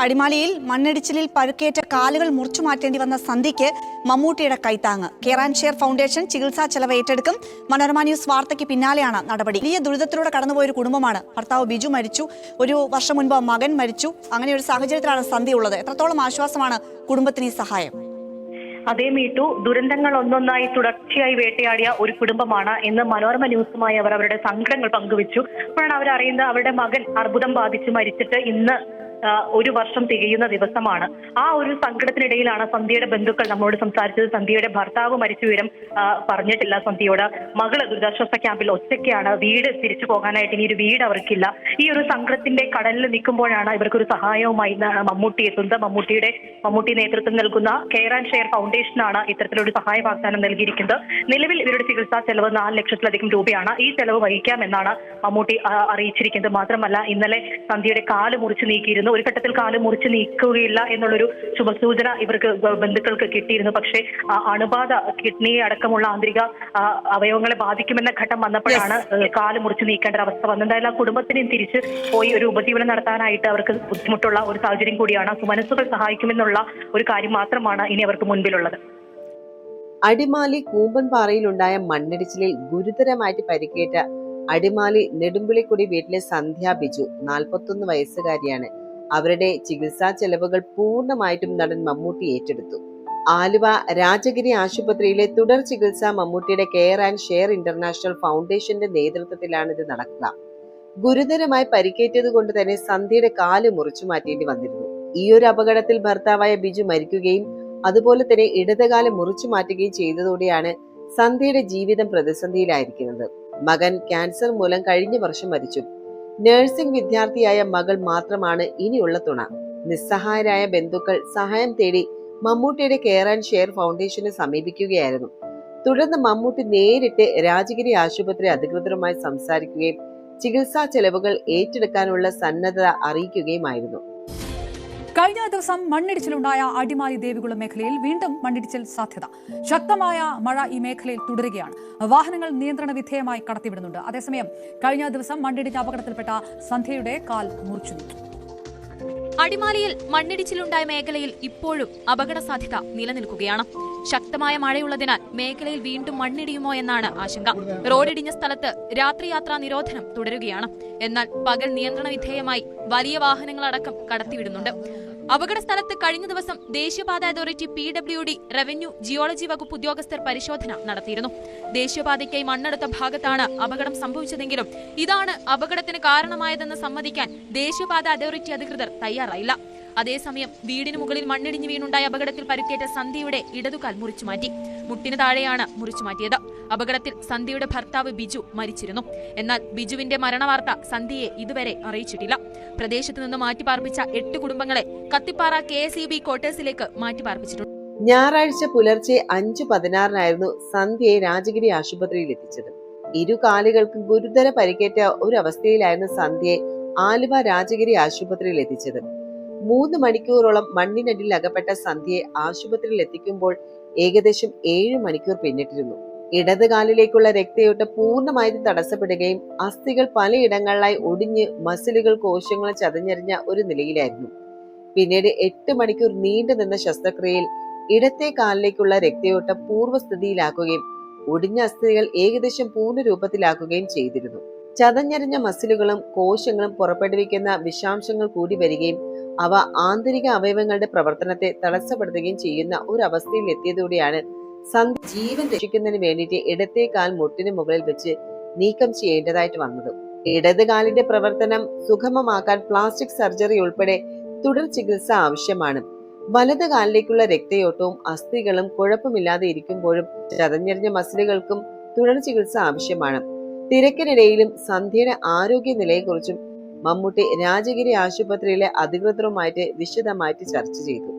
അടിമാലിയിൽ മണ്ണിടിച്ചിലിൽ പഴുക്കേറ്റ കാലുകൾ മുറിച്ചു മാറ്റേണ്ടി വന്ന സന്ധിക്ക് മമ്മൂട്ടിയുടെ കൈത്താങ്ങ്. കെയർ ഷെയർ ഫൗണ്ടേഷൻ ചികിത്സാ ചെലവ് ഏറ്റെടുക്കും. മനോരമ ന്യൂസ് വാർത്തയ്ക്ക് പിന്നാലെയാണ് നടപടി. വലിയ ദുരിതത്തിലൂടെ കടന്നുപോയ ഒരു കുടുംബമാണ്. ഭർത്താവ് ബിജു മരിച്ചു. ഒരു വർഷം മുൻപ് മകൻ മരിച്ചു. അങ്ങനെ ഒരു സാഹചര്യത്തിലാണ് സന്ധി ഉള്ളത്. എത്രത്തോളം ആശ്വാസമാണ് കുടുംബത്തിന് ഈ സഹായം? അതേ മീട്ടു ദുരന്തങ്ങൾ ഒന്നൊന്നായി തുടർച്ചയായി വേട്ടയാടിയ ഒരു കുടുംബമാണ് എന്ന് മനോരമ ന്യൂസുമായി അവർ അവരുടെ സങ്കടങ്ങൾ പങ്കുവച്ചു. അപ്പോഴാണ് അവർ അറിയുന്നത് അവരുടെ മകൻ അർബുദം ബാധിച്ച് മരിച്ചിട്ട് ഇന്ന് ഒരു വർഷം തികയുന്ന ദിവസമാണ്. ആ ഒരു സങ്കടത്തിനിടയിലാണ് സന്ധ്യയുടെ ബന്ധുക്കൾ നമ്മളോട് സംസാരിച്ചത്. സന്ധ്യയുടെ ഭർത്താവ് മരിച്ചു വിവരം പറഞ്ഞിട്ടില്ല സന്ധ്യയോട്. മകൾ ദുരിതാശ്വാസ ക്യാമ്പിൽ ഒറ്റയ്ക്കാണ്. വീട് തിരിച്ചു പോകാനായിട്ട് ഇനി ഒരു വീട് അവർക്കില്ല. ഈ ഒരു സങ്കടത്തിന്റെ കടലിൽ നിൽക്കുമ്പോഴാണ് ഇവർക്കൊരു സഹായവുമായി മമ്മൂട്ടി എത്തുന്നത് മമ്മൂട്ടിയുടെ മമ്മൂട്ടി നേതൃത്വം നൽകുന്ന കെയർ ആൻഡ് ഷെയർ ഫൗണ്ടേഷനാണ് ഇത്തരത്തിലൊരു സഹായ വാഗ്ദാനം നൽകിയിരിക്കുന്നത്. നിലവിൽ ഇവരുടെ ചികിത്സാ ചെലവ് നാല് ലക്ഷത്തിലധികം രൂപയാണ്. ഈ ചെലവ് വഹിക്കാമെന്നാണ് മമ്മൂട്ടി അറിയിച്ചിരിക്കുന്നത്. മാത്രമല്ല ഇന്നലെ സന്ധ്യയുടെ കാൽ മുറിച്ച് നീക്കിയിരുന്നു. ഒരു ഘട്ടത്തിൽ കാൽ മുറിച്ച് നീക്കുകയില്ല എന്നുള്ളൊരു ശുഭസൂചന ഇവർക്ക് ബന്ധുക്കൾക്ക് കിട്ടിയിരുന്നു. പക്ഷേ അണുബാധ കിഡ്നി അടക്കമുള്ള ആന്തരിക അവയവങ്ങളെ ബാധിക്കുമെന്ന ഘട്ടം വന്നപ്പോഴാണ് കാൽ മുറിച്ച് നീക്കേണ്ട ഒരു അവസ്ഥ വന്നത്. എന്തായാലും ആ കുടുംബത്തിനെയും തിരിച്ച് പോയി ഒരു ഉപജീവനം നടത്താനായിട്ട് അവർക്ക് ബുദ്ധിമുട്ടുള്ള ഒരു സാഹചര്യം കൂടിയാണ്. സുമനസ്സുകൾ സഹായിക്കുമെന്നുള്ള ഒരു കാര്യം മാത്രമാണ് ഇനി അവർക്ക് മുൻപിലുള്ളത്. അടിമാലി കൂമ്പൻപാറയിലുണ്ടായ മണ്ണിടിച്ചിലിൽ ഗുരുതരമായിട്ട് പരിക്കേറ്റ അടിമാലി നെടുമ്പിളിക്കുടി വീട്ടിലെ സന്ധ്യ ബിജു നാൽപ്പത്തൊന്ന് വയസ്സുകാരിയാണ്. അവരുടെ ചികിത്സാ ചെലവുകൾ പൂർണമായിട്ടും നടൻ മമ്മൂട്ടി ഏറ്റെടുത്തു. ആലുവ രാജഗിരി ആശുപത്രിയിലെ തുടർ ചികിത്സ മമ്മൂട്ടിയുടെ കെയർ ആൻഡ് ഷെയർ ഇന്റർനാഷണൽ ഫൗണ്ടേഷന്റെ നേതൃത്വത്തിലാണ് ഇത് നടക്കുക. ഗുരുതരമായി പരിക്കേറ്റത് കൊണ്ട് തന്നെ സന്ധ്യയുടെ കാൽ മുറിച്ചു മാറ്റേണ്ടി വന്നിരുന്നു. ഈ ഒരു അപകടത്തിൽ ഭർത്താവായ ബിജു മരിക്കുകയും അതുപോലെ തന്നെ ഇടതുകാലം മുറിച്ചു മാറ്റുകയും ചെയ്തതോടെയാണ് സന്ധ്യയുടെ ജീവിതം പ്രതിസന്ധിയിലായിരിക്കുന്നത്. മകൻ ക്യാൻസർ മൂലം കഴിഞ്ഞ വർഷം മരിച്ചു. നഴ്സിംഗ് വിദ്യാർത്ഥിയായ മകൾ മാത്രമാണ് ഇനിയുള്ള തുണ. നിസ്സഹായരായ ബന്ധുക്കൾ സഹായം തേടി മമ്മൂട്ടിയുടെ കെയർ ആൻഡ് ഷെയർ ഫൗണ്ടേഷനെ സമീപിക്കുകയായിരുന്നു. തുടർന്ന് മമ്മൂട്ടി നേരിട്ട് രാജഗിരി ആശുപത്രി അധികൃതരുമായി സംസാരിക്കുകയും ചികിത്സാ ചെലവുകൾ ഏറ്റെടുക്കാനുള്ള സന്നദ്ധത അറിയിക്കുകയുമായിരുന്നു. കഴിഞ്ഞ ദിവസം മണ്ണിടിച്ചിലുണ്ടായ അടിമാലി ദേവികുളം മേഖലയിൽ വീണ്ടും മണ്ണിടിച്ചിൽ സാധ്യത. ശക്തമായ മഴ ഈ മേഖലയിൽ തുടരുകയാണ്. വാഹനങ്ങൾ നിയന്ത്രണ വിധേയമായി കടത്തിവിടുന്നുണ്ട്. അതേസമയം കഴിഞ്ഞ ദിവസം മണ്ണിടിഞ്ഞ അപകടത്തിൽപ്പെട്ട സന്ധ്യയുടെ കാൽ മുറിച്ചു അടിമാലിയിൽ മണ്ണിടിച്ചിലുണ്ടായ മേഖലയിൽ ഇപ്പോഴും അപകട സാധ്യത നിലനിൽക്കുകയാണ്. ശക്തമായ മഴയുള്ളതിനാൽ മേഖലയിൽ വീണ്ടും മണ്ണിടിയുമോ എന്നാണ് ആശങ്ക. റോഡിടിഞ്ഞ സ്ഥലത്ത് രാത്രിയാത്രാ നിരോധനം തുടരുകയാണ്. എന്നാൽ പകൽ നിയന്ത്രണ വിധേയമായി വലിയ വാഹനങ്ങളടക്കം കടത്തിവിടുന്നുണ്ട്. അപകട സ്ഥലത്ത് കഴിഞ്ഞ ദിവസം ദേശീയപാത authority P W D revenue geology വകുപ്പ് ഉദ്യോഗസ്ഥർ പരിശോധന നടത്തിയിരുന്നു. ദേശീയപാതയ്ക്കായി മണ്ണെടുത്ത ഭാഗത്താണ് അപകടം സംഭവിച്ചതെങ്കിലും ഇതാണ് അപകടത്തിന് കാരണമായതെന്ന് സമ്മതിക്കാൻ ദേശീയപാത അതോറിറ്റി അധികൃതർ തയ്യാറായില്ല. അതേസമയം വീടിന് മുകളിൽ മണ്ണിടിഞ്ഞു വീണുണ്ടായ അപകടത്തിൽ പരിക്കേറ്റ സന്ധ്യയുടെ ഇടതുകാൽ മുറിച്ചുമാറ്റി. മുട്ടിന് താഴെയാണ് മുറിച്ചുമാറ്റിയത്. അപകടത്തിൽ സന്ധ്യയുടെ ഭർത്താവ് ബിജു മരിച്ചിരുന്നു. എന്നാൽ ബിജുവിന്റെ മരണവാർത്ത സന്ധ്യയെ ഇതുവരെ അറിയിച്ചിട്ടില്ല. പ്രദേശത്ത് നിന്ന് മാറ്റിപ്പാർപ്പിച്ച എട്ട് കുടുംബങ്ങളെ Kathippara K S E B ക്വാർട്ടേഴ്സിലേക്ക് മാറ്റിപ്പാർപ്പിച്ചിട്ടുണ്ട്. ഞായറാഴ്ച പുലർച്ചെ അഞ്ചു പതിനാറിനായിരുന്നു സന്ധ്യയെ രാജഗിരി ആശുപത്രിയിൽ എത്തിച്ചത്. ഇരു കാലുകൾക്കും ഗുരുതര പരിക്കേറ്റ ഒരു അവസ്ഥയിലായിരുന്നു സന്ധ്യയെ ആലുവ രാജഗിരി ആശുപത്രിയിൽ എത്തിച്ചത്. മൂന്ന് മണിക്കൂറോളം മണ്ണിനടിയിൽ അകപ്പെട്ട സന്ധ്യയെ ആശുപത്രിയിൽ എത്തിക്കുമ്പോൾ ഏകദേശം ഏഴ് മണിക്കൂർ പിന്നിട്ടിരുന്നു. ഇടത് കാലിലേക്കുള്ള രക്തയോട്ടം പൂർണമായും തടസ്സപ്പെടുകയും അസ്ഥികൾ പലയിടങ്ങളിലായി ഒടിഞ്ഞ് മസിലുകൾ കോശങ്ങൾ ചതഞ്ഞെറിഞ്ഞ ഒരു നിലയിലായിരുന്നു. പിന്നീട് എട്ട് മണിക്കൂർ നീണ്ടു നിന്ന ശസ്ത്രക്രിയയിൽ ഇടത്തെ കാലിലേക്കുള്ള രക്തയോട്ടം പൂർവസ്ഥിതിയിലാക്കുകയും ഒടിഞ്ഞ അസ്ഥികൾ ഏകദേശം പൂർണ രൂപത്തിലാക്കുകയും ചെയ്തിരുന്നു. ചതഞ്ഞെറിഞ്ഞ മസിലുകളും കോശങ്ങളും പുറപ്പെടുവിക്കുന്ന വിഷാംശങ്ങൾ കൂടി വരികയും അവ ആന്തരിക അവയവങ്ങളുടെ പ്രവർത്തനത്തെ തടസ്സപ്പെടുത്തുകയും ചെയ്യുന്ന ഒരു അവസ്ഥയിൽ എത്തിയതോടെയാണ് ജീവൻ രക്ഷിക്കുന്നതിന് വേണ്ടിയിട്ട് ഇടത്തെ കാൽ മുട്ടിന് മുകളിൽ വെച്ച് നീക്കം ചെയ്യേണ്ടതായിട്ട് വന്നത്. ഇടത് കാലിന്റെ പ്രവർത്തനം സുഗമമാക്കാൻ പ്ലാസ്റ്റിക് സർജറി ഉൾപ്പെടെ തുടർ ചികിത്സ ആവശ്യമാണ്. വലത് കാലിലേക്കുള്ള രക്തയോട്ടവും അസ്ഥികളും കുഴപ്പമില്ലാതെ ഇരിക്കുമ്പോഴും ചതഞ്ഞെറിഞ്ഞ മസിലുകൾക്കും തുടർ ചികിത്സ ആവശ്യമാണ്. തിരക്കിനിടയിലും സന്ധ്യയുടെ ആരോഗ്യ നിലയെക്കുറിച്ചും മമ്മൂട്ടി രാജഗിരി ആശുപത്രിയിലെ അധികൃതരുമായിട്ട് വിശദമായിട്ട് ചർച്ച ചെയ്തു.